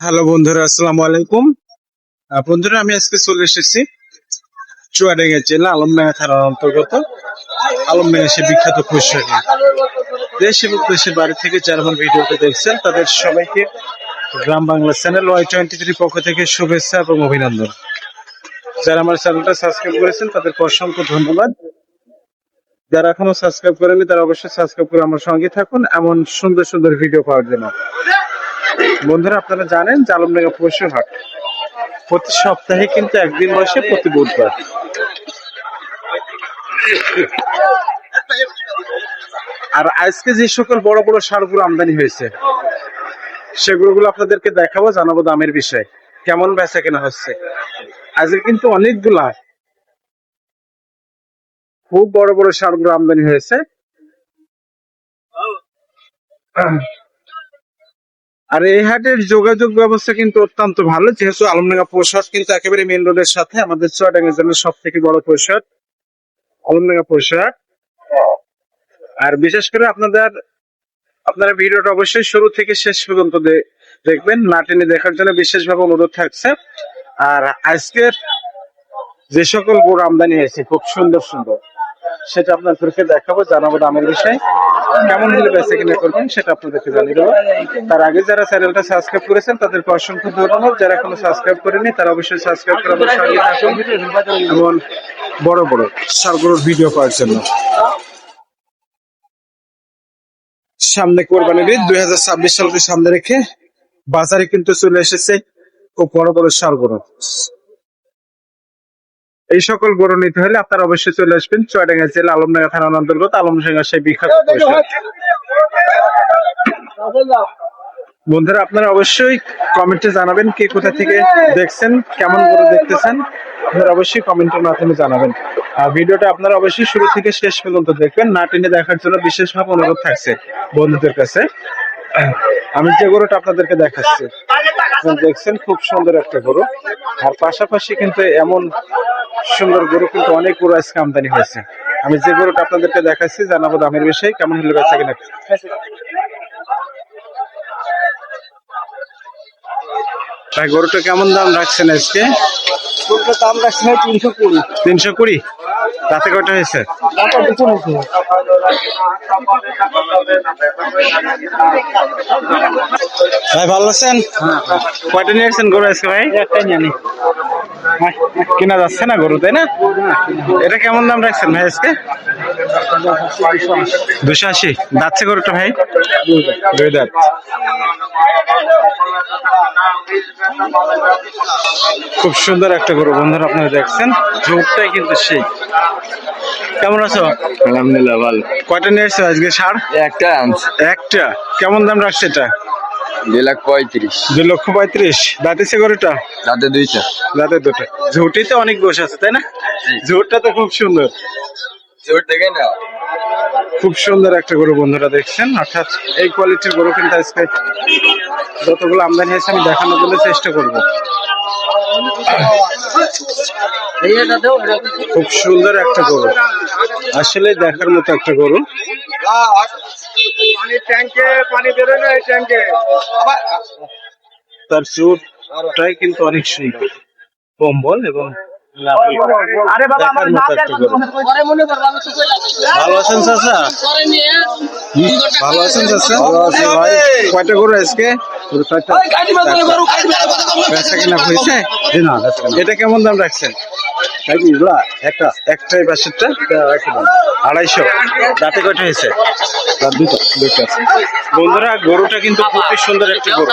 Hello বন্ধুরা, আসসালামু আলাইকুম। বন্ধুরা, আমি আজকে চলে এসেছি চুয়াডাঙ্গা জেলা আলমডাঙ্গা থানার অন্তর্গত। আলমডাঙ্গা সে বিখ্যাত খুশি দেশ এবং দেশের বাড়ি থেকে যারা আমার ভিডিওতে দেখছেন, তাদের সবাইকে Gram Bangla channel Y twenty three পক্ষ থেকে শুভেচ্ছা এবং অভিনন্দন। যারা আমার চ্যানেলটা সাবস্ক্রাইব করেছেন, তাদেরকে অসংখ্য ধন্যবাদ। যারা এখনও সাবস্ক্রাইব করেনি তারা অবশ্যই সাবস্ক্রাইব করে আমার সঙ্গে থাকুন। এমন সুন্দর সুন্দর ভিডিও পাওয়ার জন্য। বন্ধুরা, আপনারা জানেন যে আলমডাঙ্গা পশু হাট প্রতি সপ্তাহে কিন্তু একদিন বসে, প্রতি বুধবার। আর আজকে যে সকল বড় বড় সারগুলো আমদানি হয়েছে সেগুলো গুলো আপনাদেরকে দেখাবো, জানাব দামের বিষয়ে। কেমন বেচা কেনা হচ্ছে? আজকে কিন্তু অনেকগুলা খুব বড় বড় সারগুলো আমদানি হয়েছে। আর এই হাটের যোগাযোগ ব্যবস্থা কিন্তু অত্যন্ত ভালো। যেহেতু আলমডাঙ্গা পৌষহাট কিন্তু একেবারে মেন রোডের সাথে আমাদের চুয়াডাঙ্গা জেলার সব থেকে বড় পৌষহাট আলমডাঙ্গা পৌষহাট আর বিশেষ করে আপনাদের, আপনারা ভিডিওটা অবশ্যই শুরু থেকে শেষ পর্যন্ত দেখবেন, না টেনে দেখার জন্য বিশেষভাবে অনুরোধ থাকছে। আর আজকের যে সকল গরু আমদানি হয়েছে, খুব সুন্দর সুন্দর, সেটা আপনাদেরকে দেখাবো, জানাব দামের বিষয়। কেমন হলে বেঁচে কিনে করবেন সেটা আপনাদেরকে জানিয়ে দেবো। তার আগে যারা চ্যানেলটা সাবস্ক্রাইব করেছেন, তাদেরকে অসংখ্য ধন্যবাদ। যারা এখনও সাবস্ক্রাইব করেনি তারা অবশ্যই সাবস্ক্রাইব করে আমার সঙ্গে থাকুন এবং বড় বড় সারগুলোর ভিডিও পাওয়ার জন্য। সামনে কোরবানি ঈদ, দুই হাজার ছাব্বিশ সালকে সামনে রেখে বাজারে কিন্তু চলে এসেছে খুব বড় বড় সারগুলো এই সকল গরু নিতে হলে আপনারা অবশ্যই চলে আসবেন চুয়াডাঙ্গা জেলা আলমডাঙ্গা থানার অন্তর্গত আলমডাঙ্গা সেই বিখ্যাত বন্ধুরা আপনারা অবশ্যই কমেন্টে জানাবেন কে কোথা থেকে দেখছেন কেমন করে দেখতেছেন। আপনারা অবশ্যই কমেন্টের মাধ্যমে জানাবেন। আর ভিডিওটা আপনারা অবশ্যই শুরু থেকে শেষ পর্যন্ত দেখবেন না টেনে দেখার জন্য বিশেষভাবে অনুরোধ থাকছে বন্ধুদের কাছে। আমি যে গরুটা আপনাদেরকে দেখাচ্ছি দেখছেন খুব সুন্দর একটা গরু। আর পাশাপাশি কিন্তু এমন সুন্দর গরু কিন্তু অনেক গরু আজকে আমদানি হয়েছে। আমি যে গরুটা আপনাদেরকে দেখাচ্ছি জানাব দামের বিষয়ে কেমন হলো বেচা কিনা? ভাই গরুটা কেমন দাম রাখছেন আজকে? গরুটার দাম রাখছেন তিনশো কুড়ি। তিনশো কুড়ি? রাতে কটা হয়েছে। ভাই ভালো আছেন? কয়টা নিয়ে আসছেন গরু আজকে ভাই? একটাই নিয়ে আনি। কিনা যাচ্ছে না গরু তাই না? এটা কেমন দাম রাখছেন ভাই আজকে? দুশো আশি। যাচ্ছে গরুটা ভাই? দুই দাঁত। খুব সুন্দর একটা গরু বন্ধুরা আপনারা দেখছেন রূপটাই কিন্তু সেই। কেমন আছো? আলহামদুলিল্লাহ ভালো। কয়টা নিয়ে এসছো আজকে সার? একটা একটা। কেমন দাম রাখছে এটা? দুই লাখ পঁয়ত্রিশ। দুই লক্ষ পঁয়ত্রিশ। দাঁতেছে গরুটা? তাতে দুইটা। দাঁতে দুটো। ঝুটিতে অনেক বস আছে তাই না? ঝুটটা তো খুব সুন্দর। জোর থেকে না খুব সুন্দর একটা গরু বন্ধুরা দেখছেন, অর্থাৎ এই কোয়ালিটির গরু কিন্তু আজকে যতগুলো আমদানি হয়েছে আমি দেখানোর জন্য চেষ্টা করব। খুব সুন্দর একটা গরু। আসলে দেখার মতো একটা গরু। তার চুটটাই কিন্তু অনেক সুন্দর। কম্বল এবং আরে বাবা আমার মনে। ভালো আছেন চাচা? ভালো আছেন চাচা? ভাই। কয়টা গরু আজকে? বেচা কিনা হয়েছে? এটা কেমন দাম রাখছেন? একটা একটাই বাসেরটা আড়াইশো। দাঁতে কয়টা হয়েছে? দুটো দুটো বন্ধুরা গরুটা কিন্তু খুবই সুন্দর একটা গরু।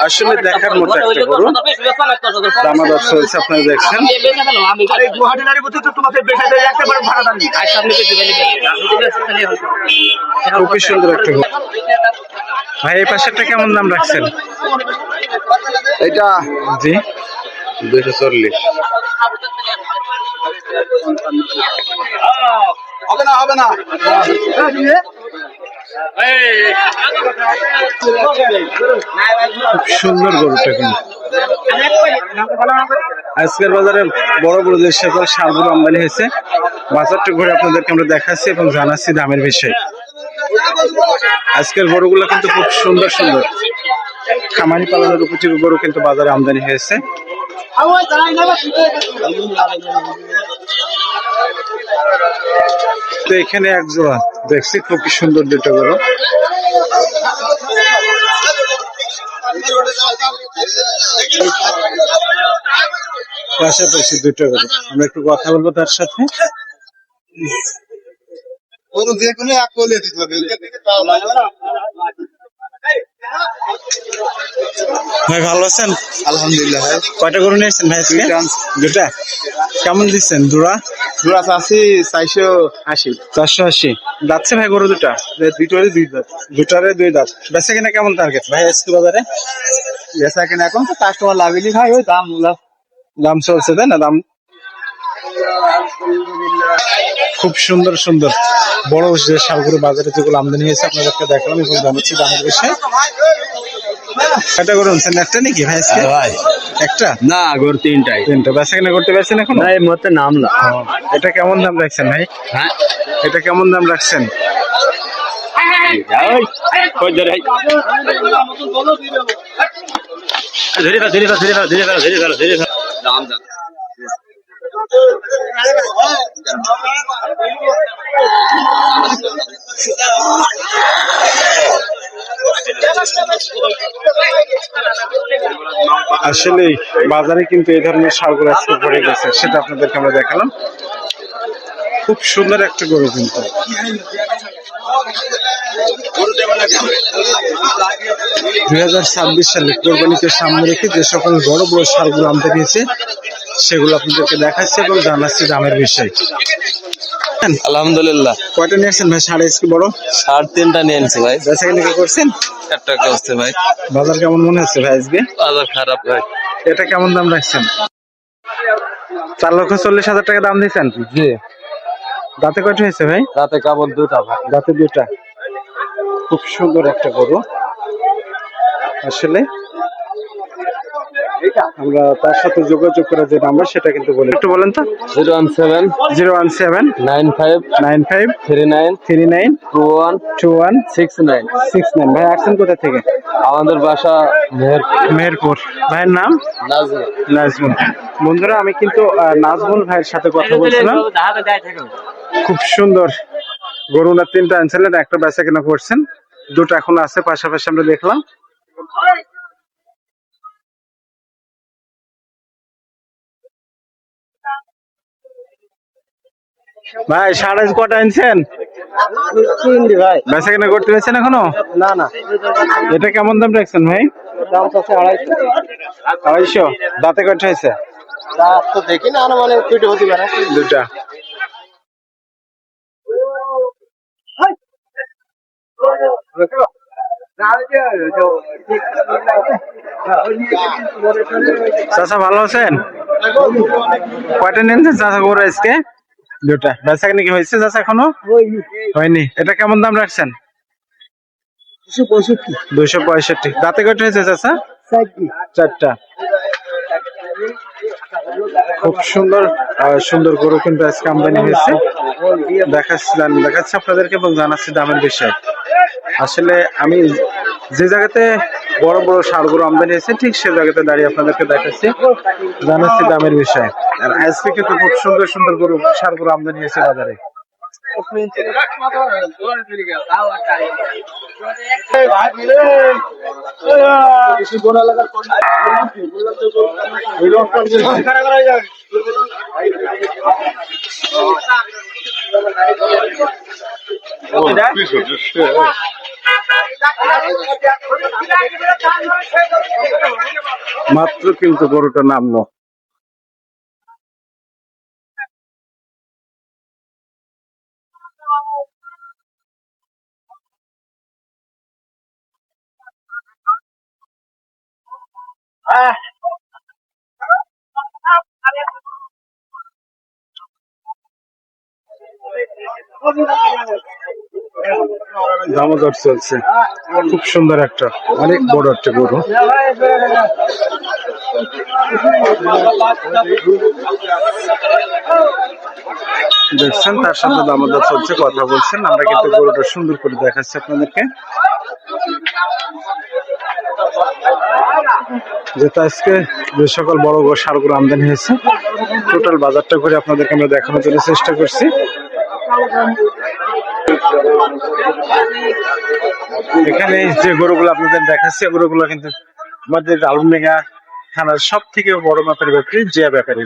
আসলে দেখার মতো একটা গরু। দামাদর চলছে আপনারা দেখছেন। দাম। খুবই সুন্দর একটা গরু। ভাই এই পাশেরটা কেমন দাম রাখছেন? এটা জি। দুইশো চল্লিশ। হবে না হবে না। সুন্দর গরুটা কিন্তু। আজকের বাজারে বড় বড় যে সকল সারগুলো আমদানি হয়েছে, বাজারটা ঘুরে আপনাদেরকে আমরা দেখাচ্ছি এবং জানাচ্ছি দামের বিষয়ে। আজকের গরুগুলো কিন্তু খুব সুন্দর সুন্দর। খামারি পালনের উপযোগী গরু কিন্তু বাজারে আমদানি হয়েছে। তো এখানে এক জোড়া। দেখছি খুবই সুন্দর দুটো গরু। পাশাপাশি দুটো গরু। আমরা একটু কথা বলব তার সাথে। যে কোনো এক করলে দিতে হবে। ভাই ভালো আছেন? আলহামদুলিল্লাহ ভাই। কয়টা গরু নিয়েছেন ভাই আজকে? দুটা কেমন দিচ্ছেন? দুরা? জোড়া আছে চারশো আশি। চারশো আশি। যাচ্ছে ভাই গরু দুটা? দুটোরই দুই দাঁত। দুটারে দুই দাঁত। বেচা কিনা কেমন টার্গেট ভাই আজকে বাজারে? বেচা কিনা এখন তো কাস্টমার লাভেলি ভাই ওই দাম দাম চলছে তাই না? দাম খুব সুন্দর সুন্দর। বড় যে শালগুলো বাজারে যেগুলো আমদানি হয়েছে আপনাদেরকে দেখলাম এবং জানাচ্ছি দামের বিষয়ে একটা করে আনছেন? একটা নাকি ভাই ভাই। একটা? না গর তিনটাই। তিনটা। বেচা কিনা করতে পারছেন এখন? না এই না এটা কেমন দাম রাখছেন ভাই? হ্যাঁ। এটা কেমন দাম রাখছেন? কই ধরে? ধরে ফেল ধরে ফেল ধরে ফেল ধরে ফেল ধরে ফেল ধরে ফেল। দাম দাম। আসলে বাজারে কিন্তু এই ধরনের সারগুলো আজকে পড়ে গেছে, সেটা আপনাদেরকে আমরা দেখালাম। খুব সুন্দর একটা গরু কিন্তু। দুই হাজার ছাব্বিশ সালে কোরবানিকে সামনে রেখে যে সকল বড় বড় সারগুলো আনতে দিয়েছে সেগুলো আপনাদেরকে দেখাচ্ছে এবং জানাচ্ছে দামের বিষয়। আলহামদুলিল্লাহ। কয়টা নিয়ে আসছেন ভাই? সাড়ে আজকে বড়? সাড়ে তিনটা নিয়ে এনেছি ভাই। বেচা কিনা করছেন? টাকা হচ্ছে ভাই। বাজার কেমন মনে হচ্ছে ভাই আজকে? বাজার খারাপ ভাই। এটা কেমন দাম রাখছেন? চার লক্ষ চল্লিশ হাজার টাকা দাম দিয়েছেন জি। দাঁতে কয়টা হয়েছে ভাই? রাতে কেবল দুটা ভাই। দাঁতে দুটা। খুব সুন্দর একটা গরু। আসলে আমরা তার সাথে যোগাযোগ করে যে নাম্বার সেটা কিন্তু বলি একটু বলেন তো। Zero one seven zero one seven nine five nine five three nine three nine two one two one six nine six nine. ভাই আসছেন কোথা থেকে? আমাদের বাসা মেহের মেহেরপুর। ভাইয়ের নাম? নাজমুল। নাজমুল। বন্ধুরা আমি কিন্তু আহ, নাজমুল ভাইয়ের সাথে কথা বলছিলাম। খুব সুন্দর গরুনা তিনটা আনছিলেন একটা বেচা কেনা করছেন। দুটো এখন আছে পাশাপাশি আমরা দেখলাম। ভাই সাড়ে কটা আনছেন? ভাই বেচা কেনা করতে পেরেছেন এখনও? না না। এটা কেমন দাম রাখছেন ভাই? দাম আছে আড়াইশো। আড়াইশো? দাঁতে হয়েছে? তো দেখি না মানে দুটো হতে পারে। দুটা চাচা ভালো আছেন? কয়টা নিয়েছেন চাচা গরু আজকে? দুটা। বেচা কি হয়েছে চাচা এখনও? হয়নি। এটা কেমন দাম রাখছেন? দুইশো পঁয়ষট্টি। দাঁতে কয়টা হয়েছে চাচা চারটা। খুব সুন্দর সুন্দর গরু কিন্তু আজকে আমদানি হয়েছে। দেখাচ্ছি দেখাচ্ছি আপনাদেরকে এবং জানাচ্ছি দামের বিষয়ে। আসলে আমি যে জায়গাতে বড় বড় সার গরু আমদানি হয়েছে ঠিক সে জায়গাতে দাঁড়িয়ে আপনাদেরকে দেখাচ্ছি। জানাচ্ছি দামের বিষয়ে। আর আজকে কিন্তু খুব সুন্দর সুন্দর গরু সার গরু আমদানি হয়েছে বাজারে। মাত্র কিন্তু গরুটা নামলো দামোদর চলছে। খুব সুন্দর একটা, অনেক বড় একটা গরু। দেখছেন, তার সাথে দামোদর চলছে, কথা বলছেন। আমরা কিন্তু গরুটা সুন্দর করে দেখাচ্ছি আপনাদেরকে। যেহেতু আজকে যে সকল বড় বড় সারগুলো আমদানি হয়েছে টোটাল বাজারটা করে আপনাদেরকে আমরা দেখানোর জন্য চেষ্টা করছি। এখানে যে গরুগুলো আপনাদের দেখাচ্ছি, গরুগুলো কিন্তু আমাদের আলমডাঙ্গা থানার সব থেকে বড় মাপের ব্যাপারী জিয়া ব্যাপারী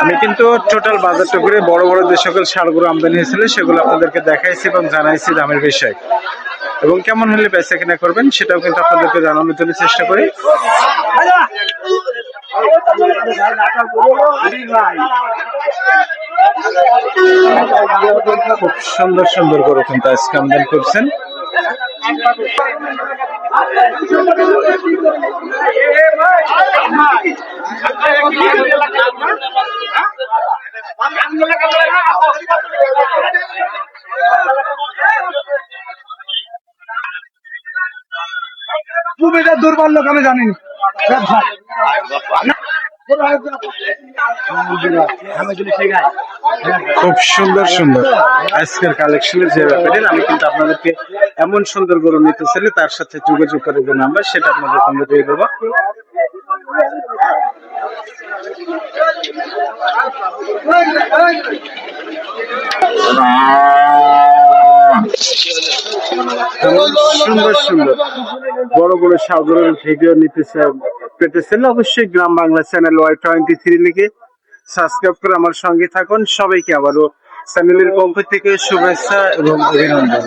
আমি কিন্তু টোটাল বাজারটা করে বড় বড় যে সকল সারগুলো আমদানি হয়েছিল, সেগুলো আপনাদেরকে দেখাইছি এবং জানাইছি দামের বিষয়। এবং কেমন হলে বেচা কিনা করবেন, সেটাও কিন্তু আপনাদেরকে জানানোর জন্য চেষ্টা করি। খুব সুন্দর সুন্দর করে কিন্তু আজকে করছেন। তুমি এটা দুর্বল লোক আমি জানি। খুব সুন্দর সুন্দর। আজকের কালেকশনের যে ব্যাপারে আমি কিন্তু আপনাদেরকে এমন সুন্দর গরু নিতে চাইলে তার সাথে যোগাযোগ করে যে নাম্বার, সেটা আপনাদের সঙ্গে দিয়ে দেবো। এমন সুন্দর সুন্দর। বড় বড় সাগরের ভিডিও নিতে পেতেছেন অবশ্যই Gram Bangla channel Y twenty three লিখে সাবস্ক্রাইব করে আমার সঙ্গে থাকুন। সবাইকে আবারও চ্যানেলের পক্ষ থেকে শুভেচ্ছা এবং অভিনন্দন।